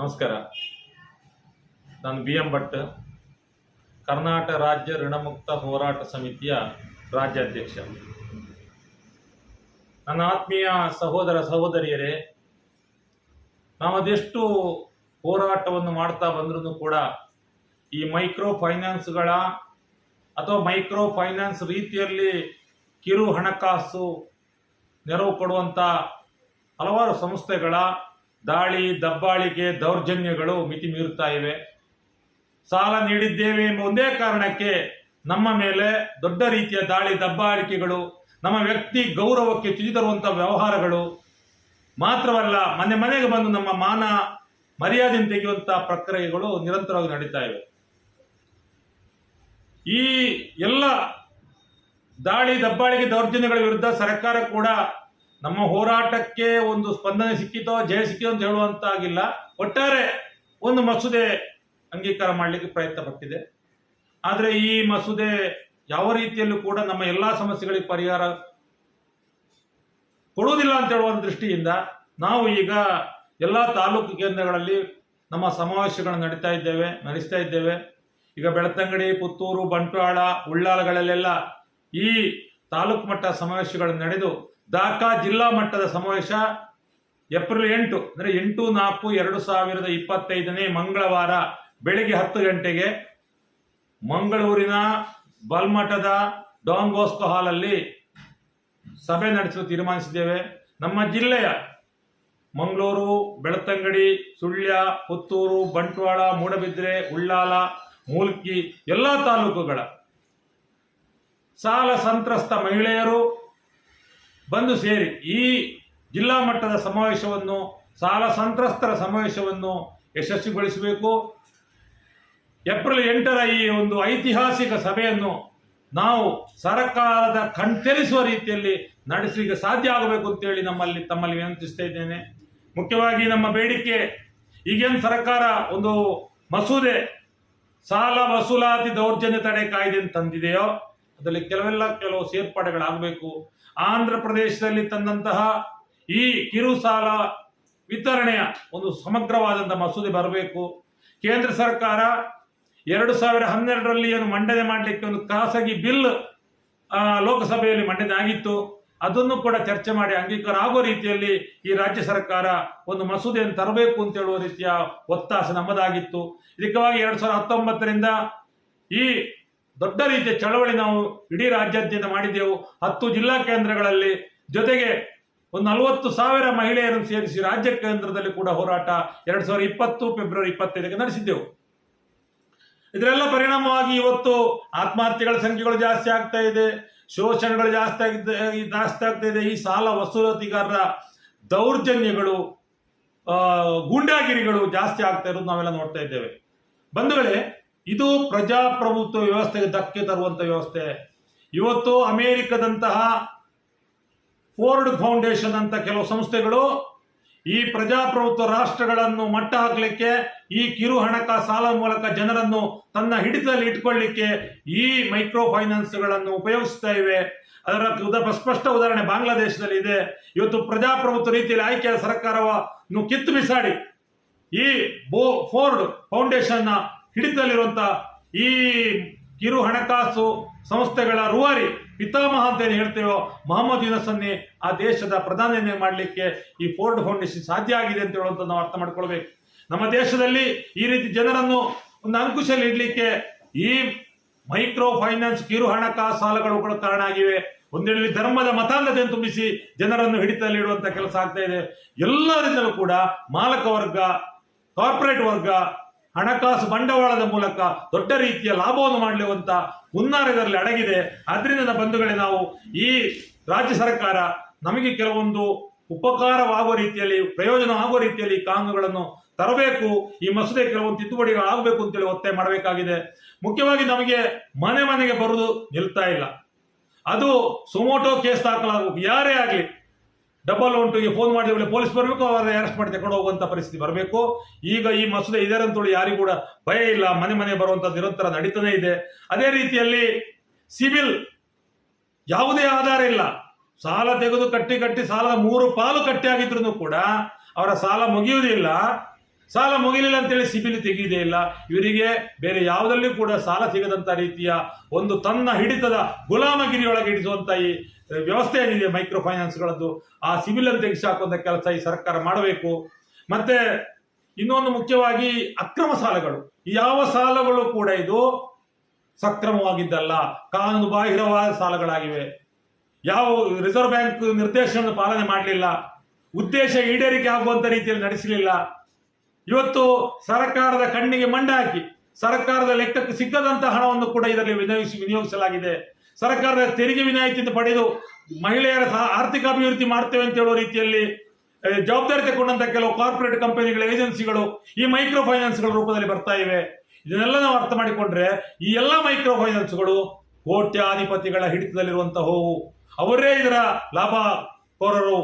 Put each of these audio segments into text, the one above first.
ನಮಸ್ಕಾರ. ನಾನು B M Bhat. Karnataka ರಾಜ್ಯ ಋಣಮುಕ್ತ ಹೋರಾಟ ಸಮಿತಿಯ ರಾಜ್ಯಾಧ್ಯಕ್ಷ. ನನ್ನ ಆತ್ಮೀಯ ಸಹೋದರ ಸಹೋದರಿಯರೇ ನಾವು ಅದೆಷ್ಟು ಹೋರಾಟವನ್ನು ಮಾಡ್ತಾ ಬಂದ್ರೂ ಕೂಡ ಈ ಮೈಕ್ರೋ ಫೈನಾನ್ಸ್ಗಳ ಅಥವಾ ಮೈಕ್ರೋ ಫೈನಾನ್ಸ್ ರೀತಿಯಲ್ಲಿ ಕಿರು ಹಣಕಾಸು ನೆರವು ಕೊಡುವಂಥ ಹಲವಾರು ಸಂಸ್ಥೆಗಳ ದಾಳಿ, ದಬ್ಬಾಳಿಕೆ, ದೌರ್ಜನ್ಯಗಳು ಮಿತಿ ಮೀರುತ್ತಾ ಇವೆ. ಸಾಲ ನೀಡಿದ್ದೇವೆ ಎಂಬ ಒಂದೇ ಕಾರಣಕ್ಕೆ ನಮ್ಮ ಮೇಲೆ ದೊಡ್ಡ ರೀತಿಯ ದಾಳಿ, ದಬ್ಬಾಳಿಕೆಗಳು, ನಮ್ಮ ವ್ಯಕ್ತಿ ಗೌರವಕ್ಕೆ ಚುಚಿ ತರುವಂಥ ವ್ಯವಹಾರಗಳು ಮಾತ್ರವಲ್ಲ, ಮನೆ ಮನೆಗೆ ಬಂದು ನಮ್ಮ ಮಾನ ಮರ್ಯಾದೆಯನ್ನು ತೆಗೆಯುವಂಥ ಪ್ರಕ್ರಿಯೆಗಳು ನಿರಂತರವಾಗಿ ನಡೀತಾ ಇವೆ. ಈ ಎಲ್ಲ ದಾಳಿ, ದಬ್ಬಾಳಿಕೆ, ದೌರ್ಜನ್ಯಗಳ ವಿರುದ್ಧ ಸರ್ಕಾರ ಕೂಡ ನಮ್ಮ ಹೋರಾಟಕ್ಕೆ ಒಂದು ಸ್ಪಂದನೆ ಸಿಕ್ಕಿತೋ, ಜಯ ಸಿಕ್ಕಿತೋ ಅಂತ ಹೇಳುವಂತಾಗಿಲ್ಲ. ಒಟ್ಟಾರೆ ಒಂದು ಮಸೂದೆ ಅಂಗೀಕಾರ ಮಾಡಲಿಕ್ಕೆ ಪ್ರಯತ್ನ ಪಟ್ಟಿದೆ. ಆದರೆ ಈ ಮಸೂದೆ ಯಾವ ರೀತಿಯಲ್ಲೂ ಕೂಡ ನಮ್ಮ ಎಲ್ಲ ಸಮಸ್ಯೆಗಳಿಗೆ ಪರಿಹಾರ ಕೊಡುವುದಿಲ್ಲ ಅಂತ ಹೇಳುವ ದೃಷ್ಟಿಯಿಂದ ನಾವು ಈಗ ಎಲ್ಲ ತಾಲೂಕು ಕೇಂದ್ರಗಳಲ್ಲಿ ನಮ್ಮ ಸಮಾವೇಶಗಳನ್ನು ನಡೀತಾ ಇದ್ದೇವೆ, ನಡೆಸ್ತಾ ಇದ್ದೇವೆ. ಈಗ ಬೆಳತಂಗಡಿ, ಪುತ್ತೂರು, ಬಂಟ್ವಾಳ, ಉಳ್ಳಾಲಗಳಲ್ಲೆಲ್ಲ ಈ ತಾಲೂಕು ಮಟ್ಟ ಸಮಾವೇಶಗಳನ್ನು ನಡೆದು ದಾಖಾ ಜಿಲ್ಲಾ ಮಟ್ಟದ ಸಮಾವೇಶ ಏಪ್ರಿಲ್ ಎಂಟು, ಅಂದರೆ ಎಂಟು, ನಾಲ್ಕು, ಎರಡು ಸಾವಿರದ ಇಪ್ಪತ್ತೈದನೇ ಮಂಗಳವಾರ ಬೆಳಿಗ್ಗೆ ಹತ್ತು ಗಂಟೆಗೆ ಮಂಗಳೂರಿನ ಬಲ್ಮಠದ ಡಾನ್ ಬೋಸ್ಕೋ ಹಾಲಲ್ಲಿ ಸಭೆ ನಡೆಸಲು ತೀರ್ಮಾನಿಸಿದ್ದೇವೆ. ನಮ್ಮ ಜಿಲ್ಲೆಯ ಮಂಗಳೂರು, ಬೆಳತಂಗಡಿ, ಸುಳ್ಯ, ಪುತ್ತೂರು, ಬಂಟ್ವಾಳ, ಮೂಡಬಿದ್ರೆ, ಉಳ್ಳಾಲ, ಮೂಲ್ಕಿ, ಎಲ್ಲ ತಾಲೂಕುಗಳ ಸಾಲ ಸಂತ್ರಸ್ತ ಮಹಿಳೆಯರು ಬಂದು ಸೇರಿ ಈ ಜಿಲ್ಲಾ ಮಟ್ಟದ ಸಮಾವೇಶವನ್ನು ಸಾಲ ಸಂತ್ರಸ್ತರ ಸಮಾವೇಶವನ್ನು ಯಶಸ್ವಿಗೊಳಿಸಬೇಕು. ಏಪ್ರಿಲ್ ಎಂಟರ ಈ ಒಂದು ಐತಿಹಾಸಿಕ ಸಭೆಯನ್ನು ನಾವು ಸರ್ಕಾರದ ಕಣ್ತೆರಿಸುವ ರೀತಿಯಲ್ಲಿ ನಡೆಸಲಿಕ್ಕೆ ಸಾಧ್ಯ ಆಗಬೇಕು ಅಂತೇಳಿ ನಮ್ಮಲ್ಲಿ, ತಮ್ಮಲ್ಲಿ ವಿನಂತಿಸ್ತಾ ಇದ್ದೇನೆ. ಮುಖ್ಯವಾಗಿ ನಮ್ಮ ಬೇಡಿಕೆ, ಈಗೇನು ಸರ್ಕಾರ ಒಂದು ಮಸೂದೆ, ಸಾಲ ವಸೂಲಾತಿ ದೌರ್ಜನ್ಯ ತಡೆ ಕಾಯ್ದೆ ತಂದಿದೆಯೋ, ಅದರಲ್ಲಿ ಕೆಲವೆಲ್ಲ ಕೆಲವು ಸೇರ್ಪಾಡುಗಳಾಗಬೇಕು. ಆಂಧ್ರ ಪ್ರದೇಶದಲ್ಲಿ ತಂದಂತಹ ಈ ಕಿರು ಸಾಲ ವಿತರಣೆಯ ಒಂದು ಸಮಗ್ರವಾದಂಥ ಮಸೂದೆ ಬರಬೇಕು. ಕೇಂದ್ರ ಸರ್ಕಾರ ಎರಡು ಸಾವಿರ ಹನ್ನೆರಡರಲ್ಲಿ ಏನು ಮಂಡನೆ ಮಾಡಲಿಕ್ಕೆ ಒಂದು ಖಾಸಗಿ ಬಿಲ್ ಲೋಕಸಭೆಯಲ್ಲಿ ಮಂಡನೆ ಆಗಿತ್ತು. ಅದನ್ನು ಕೂಡ ಚರ್ಚೆ ಮಾಡಿ ಅಂಗೀಕಾರ ಆಗೋ ರೀತಿಯಲ್ಲಿ ಈ ರಾಜ್ಯ ಸರ್ಕಾರ ಒಂದು ಮಸೂದೆಯನ್ನು ತರಬೇಕು ಅಂತ ಹೇಳುವ ರೀತಿಯ ಒತ್ತಾಸೆ ನಮ್ಮದಾಗಿತ್ತು. ಇದಕ್ಕಾಗಿ ಎರಡು ಸಾವಿರದ ಹತ್ತೊಂಬತ್ತರಿಂದ ಈ ದೊಡ್ಡ ರೀತಿಯ ಚಳವಳಿ ನಾವು ಇಡೀ ರಾಜ್ಯಾದ್ಯಂತ ಮಾಡಿದ್ದೆವು. ಹತ್ತು ಜಿಲ್ಲಾ ಕೇಂದ್ರಗಳಲ್ಲಿ ಜೊತೆಗೆ ಒಂದು ನಲವತ್ತು ಸಾವಿರ ಮಹಿಳೆಯರನ್ನು ಸೇರಿಸಿ ರಾಜ್ಯ ಕೇಂದ್ರದಲ್ಲಿ ಕೂಡ ಹೋರಾಟ ಎರಡ್ ಸಾವಿರದ ಇಪ್ಪತ್ತು, ಫೆಬ್ರವರಿ ಇಪ್ಪತ್ತೈದಕ್ಕೆ ನಡೆಸಿದ್ದೆವು. ಇದರೆಲ್ಲ ಪರಿಣಾಮವಾಗಿ ಇವತ್ತು ಆತ್ಮಹತ್ಯೆಗಳ ಸಂಖ್ಯೆಗಳು ಜಾಸ್ತಿ ಆಗ್ತಾ ಇದೆ. ಶೋಷಣೆಗಳು ಜಾಸ್ತಿ ಆಗಿದೆ ಜಾಸ್ತಿ ಆಗ್ತಾ ಇದೆ. ಈ ಸಾಲ ವಸೂಲಾತಿಗಾರರ ದೌರ್ಜನ್ಯಗಳು ಗೂಂಡಾಗಿರಿಗಳು ಜಾಸ್ತಿ ಆಗ್ತಾ ಇರೋದು ನಾವೆಲ್ಲ ನೋಡ್ತಾ ಇದ್ದೇವೆ. ಬಂಧುಗಳೇ ಇದು ಪ್ರಜಾಪ್ರಭುತ್ವ ವ್ಯವಸ್ಥೆಗೆ ಧಕ್ಕೆ ತರುವಂತ ವ್ಯವಸ್ಥೆ. ಇವತ್ತು ಅಮೇರಿಕದಂತಹ ಫೋರ್ಡ್ ಫೌಂಡೇಶನ್ ಅಂತ ಕೆಲವು ಸಂಸ್ಥೆಗಳು ಈ ಪ್ರಜಾಪ್ರಭುತ್ವ ರಾಷ್ಟ್ರಗಳನ್ನು ಮಟ್ಟ ಹಾಕಲಿಕ್ಕೆ, ಈ ಕಿರು ಹಣಕಾಸು ಸಾಲ ಮೂಲಕ ಜನರನ್ನು ತನ್ನ ಹಿಡಿತದಲ್ಲಿ ಇಟ್ಕೊಳ್ಳಿಕ್ಕೆ ಈ ಮೈಕ್ರೋ ಫೈನಾನ್ಸ್ಗಳನ್ನು ಉಪಯೋಗಿಸ್ತಾ ಇವೆ. ಅದರ ಸ್ಪಷ್ಟ ಉದಾಹರಣೆ ಬಾಂಗ್ಲಾದೇಶದಲ್ಲಿ ಇದೆ. ಇವತ್ತು ಪ್ರಜಾಪ್ರಭುತ್ವ ರೀತಿಯಲ್ಲಿ ಆಯ್ಕೆಯ ಸರ್ಕಾರವನ್ನು ಕಿತ್ತು ಬಿಸಾಡಿ ಈ ಬೋ, ಫೋರ್ಡ್ ಫೌಂಡೇಶನ್ನ ಹಿಡಿತದಲ್ಲಿರುವಂತ ಈ ಕಿರು ಹಣಕಾಸು ಸಂಸ್ಥೆಗಳ ರೂವಾರಿ ಪಿತಾಮಹ ಅಂತ ಏನು ಹೇಳ್ತೇವೋ ಮೊಹಮ್ಮದ್ ಯುನಸನ್ನೇ ಆ ದೇಶದ ಪ್ರಧಾನಿಯನ್ನೇ ಮಾಡಲಿಕ್ಕೆ ಈ ಫೋರ್ಡ್ ಫೌಂಡೇಶನ್ ಸಾಧ್ಯ ಆಗಿದೆ ಅಂತ ಹೇಳುವಂಥ ನಾವು ಅರ್ಥ ಮಾಡ್ಕೊಳ್ಬೇಕು. ನಮ್ಮ ದೇಶದಲ್ಲಿ ಈ ರೀತಿ ಜನರನ್ನು ಒಂದು ಅಂಕುಶಲ್ಲಿ ಇಡಲಿಕ್ಕೆ ಈ ಮೈಕ್ರೋ ಫೈನಾನ್ಸ್ ಕಿರು ಹಣಕಾಸು ಸಾಲಗಳು ಕೂಡ ಕಾರಣ ಆಗಿವೆ. ಒಂದೇಳಿ ಧರ್ಮದ ಮತಾಂಧತೆಯನ್ನು ತುಂಬಿಸಿ ಜನರನ್ನು ಹಿಡಿತದಲ್ಲಿಡುವಂತ ಕೆಲಸ ಆಗ್ತಾ ಇದೆ. ಎಲ್ಲರಿಂದಲೂ ಕೂಡ ಮಾಲಕ ವರ್ಗ, ಕಾರ್ಪೊರೇಟ್ ವರ್ಗ ಹಣಕಾಸು ಬಂಡವಾಳದ ಮೂಲಕ ದೊಡ್ಡ ರೀತಿಯ ಲಾಭವನ್ನು ಮಾಡಲಿರುವಂತ ಹುನ್ನಾರದಲ್ಲಿ ಅಡಗಿದೆ. ಅದರಿಂದ ಬಂಧುಗಳೇ ನಾವು ಈ ರಾಜ್ಯ ಸರ್ಕಾರ ನಮಗೆ ಕೆಲವೊಂದು ಉಪಕಾರವಾಗುವ ರೀತಿಯಲ್ಲಿ, ಪ್ರಯೋಜನ ಆಗುವ ರೀತಿಯಲ್ಲಿ ಕಾನೂನುಗಳನ್ನು ತರಬೇಕು. ಈ ಮಸೂದೆ ಕೆಲವೊಂದು ತಿದ್ದುಪಡಿಗಳು ಆಗಬೇಕು ಅಂತೇಳಿ ಒತ್ತಾಯ ಮಾಡಬೇಕಾಗಿದೆ. ಮುಖ್ಯವಾಗಿ ನಮಗೆ ಮನೆ ಮನೆಗೆ ಬರುವುದು ನಿಲ್ತಾ ಇಲ್ಲ. ಅದು ಸುಮೋಟೋ ಕೇಸ್ ದಾಖಲಾಗಬೇಕು. ಯಾರೇ ಆಗಲಿ ಡಬಲ್ ಒನ್ಟುಗೆ ಫೋನ್ ಮಾಡಿದ ಪೊಲೀಸ್ ಬರಬೇಕು ಅವರ ಅರೆಸ್ಟ್ ಮಾಡಿ ತಗೊಂಡು ಹೋಗುವಂತ ಪರಿಸ್ಥಿತಿ ಬರಬೇಕು. ಈಗ ಈ ಮಸೂದೆ ಇದೆ ಯಾರಿಗೂ ಕೂಡ ಭಯ ಇಲ್ಲ, ಮನೆ ಮನೆ ಬರುವಂತ ನಿರಂತರ ನಡೀತಾನೆ ಇದೆ. ಅದೇ ರೀತಿಯಲ್ಲಿ ಸಿವಿಲ್ ಯಾವುದೇ ಆಧಾರ ಇಲ್ಲ. ಸಾಲ ತೆಗೆದು ಕಟ್ಟಿ ಕಟ್ಟಿ ಸಾಲದ ಮೂರು ಪಾಲು ಕಟ್ಟಿ ಆಗಿದ್ರು ಕೂಡ ಅವರ ಸಾಲ ಮುಗಿಯುವುದಿಲ್ಲ ಸಾಲ ಮುಗಿಲಿಲ್ಲ ಅಂತೇಳಿ ಸಿಬಿಲ್ ತೆಗೆಯುವುದೇ ಇಲ್ಲ. ಇವರಿಗೆ ಬೇರೆ ಯಾವುದಲ್ಲೂ ಕೂಡ ಸಾಲ ಸಿಗದಂತ ರೀತಿಯ ಒಂದು ತನ್ನ ಹಿಡಿತದ ಗುಲಾಮಗಿರಿಯೊಳಗೆ ಇಡಿಸುವಂತ ಈ ವ್ಯವಸ್ಥೆ ಏನಿದೆ ಮೈಕ್ರೋ ಫೈನಾನ್ಸ್ಗಳದ್ದು ಆ ಸಿವಿಲ್ ಅನ್ನು ತೆಗೆಸಾಕುವಂತ ಕೆಲಸ ಈ ಸರ್ಕಾರ ಮಾಡಬೇಕು. ಮತ್ತೆ ಇನ್ನೊಂದು ಮುಖ್ಯವಾಗಿ ಅಕ್ರಮ ಸಾಲಗಳು. ಯಾವ ಸಾಲಗಳು ಕೂಡ ಇದು ಸಕ್ರಮವಾಗಿದ್ದಲ್ಲ. ಕಾನೂನು ಬಾಹಿರವಾದ ಸಾಲಗಳಾಗಿವೆ. ಯಾವ ರಿಸರ್ವ್ ಬ್ಯಾಂಕ್ ನಿರ್ದೇಶನವನ್ನು ಪಾಲನೆ ಮಾಡಲಿಲ್ಲ. ಉದ್ದೇಶ ಈಡೇರಿಕೆ ಆಗುವಂತ ರೀತಿಯಲ್ಲಿ ನಡೆಸಲಿಲ್ಲ. ಇವತ್ತು ಸರ್ಕಾರದ ಕಣ್ಣಿಗೆ ಮಂಡ ಹಾಕಿ, ಸರ್ಕಾರದ ಲೆಕ್ಕಕ್ಕೆ ಸಿಕ್ಕದಂತ ಹಣವನ್ನು ಕೂಡ ಇದರಲ್ಲಿ ವಿನಿಯೋಗಿಸಿ ವಿನಿಯೋಗಿಸಲಾಗಿದೆ. ಸರ್ಕಾರದ ತೆರಿಗೆ ವಿನಾಯಿತಿಯಿಂದ ಪಡೆದು ಮಹಿಳೆಯರ ಸಹ ಆರ್ಥಿಕ ಅಭಿವೃದ್ಧಿ ಮಾಡ್ತೇವೆ ಅಂತ ಹೇಳುವ ರೀತಿಯಲ್ಲಿ ಜವಾಬ್ದಾರಿ ತಗೊಂಡಂತ ಕೆಲವು ಕಾರ್ಪೊರೇಟ್ ಕಂಪನಿಗಳ ಏಜೆನ್ಸಿಗಳು ಈ ಮೈಕ್ರೋ ಫೈನಾನ್ಸ್ಗಳ ರೂಪದಲ್ಲಿ ಬರ್ತಾ ಇವೆ. ಇದನ್ನೆಲ್ಲ ನಾವು ಅರ್ಥ ಮಾಡಿಕೊಂಡ್ರೆ ಈ ಎಲ್ಲ ಮೈಕ್ರೋ ಫೈನಾನ್ಸ್ಗಳು ಕೋಟ್ಯಾಧಿಪತಿಗಳ ಹಿಡಿತದಲ್ಲಿರುವಂತಹವು. ಅವರೇ ಇದರ ಲಾಭ ಕೋರರು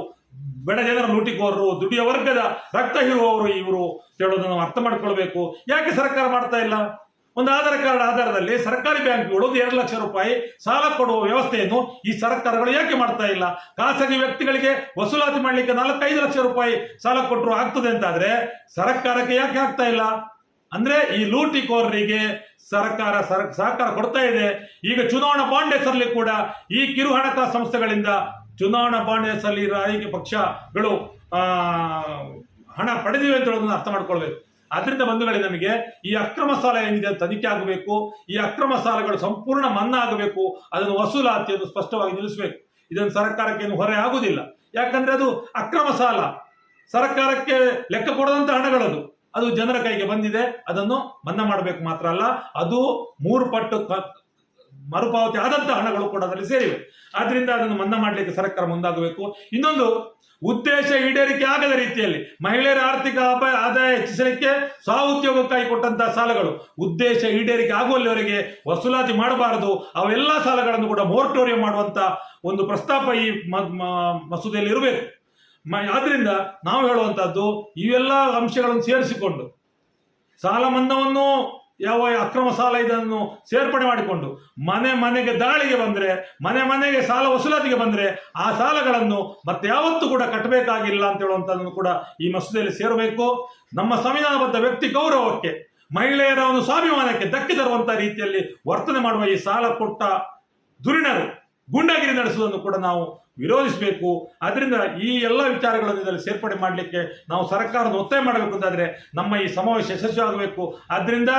ಬಡ ಜನರ ಲೂಟಿಕೋರರು, ದುಡಿಯ ವರ್ಗದ ರಕ್ತ ಹೀರುವವರು ಇವರು ಹೇಳೋದನ್ನು ನಾವು ಅರ್ಥ ಮಾಡ್ಕೊಳ್ಬೇಕು. ಯಾಕೆ ಸರ್ಕಾರ ಮಾಡ್ತಾ ಇಲ್ಲ? ಒಂದು ಆಧಾರ್ ಕಾರ್ಡ್ ಆಧಾರದಲ್ಲಿ ಸರ್ಕಾರಿ ಬ್ಯಾಂಕ್ಗಳು ಒಂದು ಎರಡು ಲಕ್ಷ ರೂಪಾಯಿ ಸಾಲ ಕೊಡುವ ವ್ಯವಸ್ಥೆಯನ್ನು ಈ ಸರ್ಕಾರಗಳು ಯಾಕೆ ಮಾಡ್ತಾ ಇಲ್ಲ? ಖಾಸಗಿ ವ್ಯಕ್ತಿಗಳಿಗೆ ವಸೂಲಾತಿ ಮಾಡಲಿಕ್ಕೆ ನಾಲ್ಕೈದು ಲಕ್ಷ ರೂಪಾಯಿ ಸಾಲ ಕೊಟ್ಟರು ಆಗ್ತದೆ ಅಂತಾದ್ರೆ ಸರ್ಕಾರಕ್ಕೆ ಯಾಕೆ ಆಗ್ತಾ ಇಲ್ಲ? ಅಂದ್ರೆ ಈ ಲೂಟಿಕೋರರಿಗೆ ಸರ್ಕಾರ ಸರ್, ಸಹಕಾರ ಕೊಡ್ತಾ ಇದೆ. ಈಗ ಚುನಾವಣಾ ಬಾಂಡ್ ಹೆಸರಲ್ಲಿ ಕೂಡ ಈ ಕಿರು ಹಣಕಾಸು ಸಂಸ್ಥೆಗಳಿಂದ ಚುನಾವಣಾ ಬಾಂಡ್ ಹೆಸರಲ್ಲಿ ರಾಜಕೀಯ ಪಕ್ಷಗಳು ಹಣ ಪಡೆದಿವೆ ಅಂತ ಹೇಳೋದನ್ನು ಅರ್ಥ ಮಾಡ್ಕೊಳ್ಬೇಕು. ಆದ್ರಿಂದ ಬಂಧುಗಳೇ, ನಮಗೆ ಈ ಅಕ್ರಮ ಸಾಲ ಏನಿದೆ ತನಿಖೆ ಆಗಬೇಕು. ಈ ಅಕ್ರಮ ಸಾಲಗಳು ಸಂಪೂರ್ಣ ಮನ್ನಾ ಆಗಬೇಕು. ಅದನ್ನು ವಸೂಲಾತಿಯನ್ನು ಸ್ಪಷ್ಟವಾಗಿ ನಿಲ್ಲಿಸಬೇಕು. ಇದನ್ನು ಸರ್ಕಾರಕ್ಕೆ ಏನು ಹೊರೆ ಆಗುವುದಿಲ್ಲ ಯಾಕಂದ್ರೆ ಅದು ಅಕ್ರಮ ಸಾಲ. ಸರ್ಕಾರಕ್ಕೆ ಲೆಕ್ಕ ಕೊಡದಂತ ಹಣಗಳದು. ಅದು ಜನರ ಕೈಗೆ ಬಂದಿದೆ. ಅದನ್ನು ಮನ್ನಾ ಮಾಡಬೇಕು ಮಾತ್ರ ಅಲ್ಲ. ಅದು ಮೂರು ಪಟ್ಟು ಮರುಪಾವತಿ ಆದಂತಹ ಹಣಗಳು ಕೂಡ ಅದರಲ್ಲಿ ಸೇರಿವೆ. ಆದ್ರಿಂದ ಅದನ್ನು ಮನ್ನಾ ಮಾಡಲಿಕ್ಕೆ ಸರ್ಕಾರ ಮುಂದಾಗಬೇಕು. ಇನ್ನೊಂದು, ಉದ್ದೇಶ ಈಡೇರಿಕೆ ಆಗದ ರೀತಿಯಲ್ಲಿ ಮಹಿಳೆಯರ ಆರ್ಥಿಕ ಅಪಾಯ ಆದಾಯ ಹೆಚ್ಚಿಸಲಿಕ್ಕೆ ಸ್ವಉದ್ಯೋಗಕ್ಕಾಗಿ ಕೊಟ್ಟಂತಹ ಸಾಲಗಳು ಉದ್ದೇಶ ಈಡೇರಿಕೆ ಆಗುವಲ್ಲಿವರೆಗೆ ವಸೂಲಾತಿ ಮಾಡಬಾರದು. ಅವೆಲ್ಲ ಸಾಲಗಳನ್ನು ಕೂಡ ಮೋರ್ಟೋರಿಯಂ ಮಾಡುವಂತ ಒಂದು ಪ್ರಸ್ತಾಪ ಈ ಮಸೂದೆಯಲ್ಲಿ ಇರಬೇಕು. ಆದ್ರಿಂದ ನಾವು ಹೇಳುವಂತಹದ್ದು, ಇವೆಲ್ಲ ಅಂಶಗಳನ್ನು ಸೇರಿಸಿಕೊಂಡು ಸಾಲ ಮನ್ನಾವನ್ನು ಯಾವ ಅಕ್ರಮ ಸಾಲ ಇದನ್ನು ಸೇರ್ಪಡೆ ಮಾಡಿಕೊಂಡು ಮನೆ ಮನೆಗೆ ದಾಳಿಗೆ ಬಂದ್ರೆ, ಮನೆ ಮನೆಗೆ ಸಾಲ ವಸೂಲಾತಿಗೆ ಬಂದ್ರೆ ಆ ಸಾಲಗಳನ್ನು ಮತ್ತೆ ಯಾವತ್ತೂ ಕೂಡ ಕಟ್ಟಬೇಕಾಗಿಲ್ಲ ಅಂತ ಹೇಳುವಂಥದ್ದನ್ನು ಕೂಡ ಈ ಮಸೂದೆಯಲ್ಲಿ ಸೇರಬೇಕು. ನಮ್ಮ ಸಂವಿಧಾನಬದ್ಧ ವ್ಯಕ್ತಿ ಗೌರವಕ್ಕೆ, ಮಹಿಳೆಯರ ಒಂದು ಸ್ವಾಭಿಮಾನಕ್ಕೆ ಧಕ್ಕೆ ತರುವಂತಹ ರೀತಿಯಲ್ಲಿ ವರ್ತನೆ ಮಾಡುವ ಈ ಸಾಲ ಕೊಟ್ಟ ದುರಿಣರು ಗುಂಡಾಗಿರಿ ನಡೆಸುವುದನ್ನು ಕೂಡ ನಾವು ವಿರೋಧಿಸಬೇಕು. ಅದರಿಂದ ಈ ಎಲ್ಲ ವಿಚಾರಗಳನ್ನು ಇದರಲ್ಲಿ ಸೇರ್ಪಡೆ ಮಾಡಲಿಕ್ಕೆ ನಾವು ಸರ್ಕಾರದ ಒತ್ತಾಯ ಮಾಡಬೇಕು ಅಂತಾದರೆ ನಮ್ಮ ಈ ಸಮಾವೇಶ ಯಶಸ್ವಿಯಾಗಬೇಕು. ಆಗಬೇಕು ಆದ್ರಿಂದ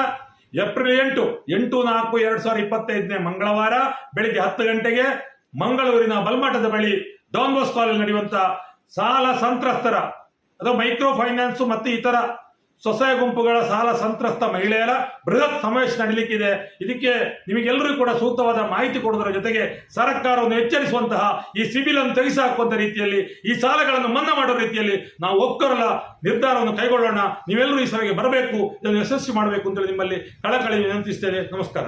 ಏಪ್ರಿಲ್ ಎಂಟು ಎಂಟು, ನಾಲ್ಕು, ಎರಡ್ ಸಾವಿರದ ಇಪ್ಪತ್ತೈದನೇ ಮಂಗಳವಾರ ಬೆಳಿಗ್ಗೆ ಹತ್ತು ಗಂಟೆಗೆ ಮಂಗಳೂರಿನ ಬಲ್ಮಠದ ಬಳಿ ಡಾನ್ ಬಾಸ್ಕೋ ಅಲ್ಲಿ ನಡೆಯುವಂತ ಸಾಲ ಸಂತ್ರಸ್ತರ, ಅದು ಮೈಕ್ರೋ ಫೈನಾನ್ಸ್ ಮತ್ತು ಇತರ ಸ್ವಸಹಾಯ ಗುಂಪುಗಳ ಸಾಲ ಸಂತ್ರಸ್ತ ಮಹಿಳೆಯರ ಬೃಹತ್ ಸಮಾವೇಶ ನಡೀಲಿಕ್ಕಿದೆ. ಇದಕ್ಕೆ ನಿಮಗೆಲ್ಲರಿಗೂ ಕೂಡ ಸೂಕ್ತವಾದ ಮಾಹಿತಿ ಕೊಡುವುದರ ಜೊತೆಗೆ ಸರ್ಕಾರವನ್ನು ಎಚ್ಚರಿಸುವಂತಹ ಈ ಸಿಬಿಲ್ ಅನ್ನು ತೆಗೆಸಿಹಾಕುವಂತ ರೀತಿಯಲ್ಲಿ, ಈ ಸಾಲಗಳನ್ನು ಮನ್ನಾ ಮಾಡುವ ರೀತಿಯಲ್ಲಿ ನಾವು ಒಕ್ಕರಲ ನಿರ್ಧಾರವನ್ನು ಕೈಗೊಳ್ಳೋಣ. ನೀವೆಲ್ಲರೂ ಈ ಸಭೆಗೆ ಬರಬೇಕು, ಇದನ್ನು ಯಶಸ್ವಿ ಮಾಡಬೇಕು ಅಂತೇಳಿ ನಿಮ್ಮಲ್ಲಿ ಕಳಕಳಿ ವಿನಂತಿಸ್ತೇನೆ. ನಮಸ್ಕಾರ.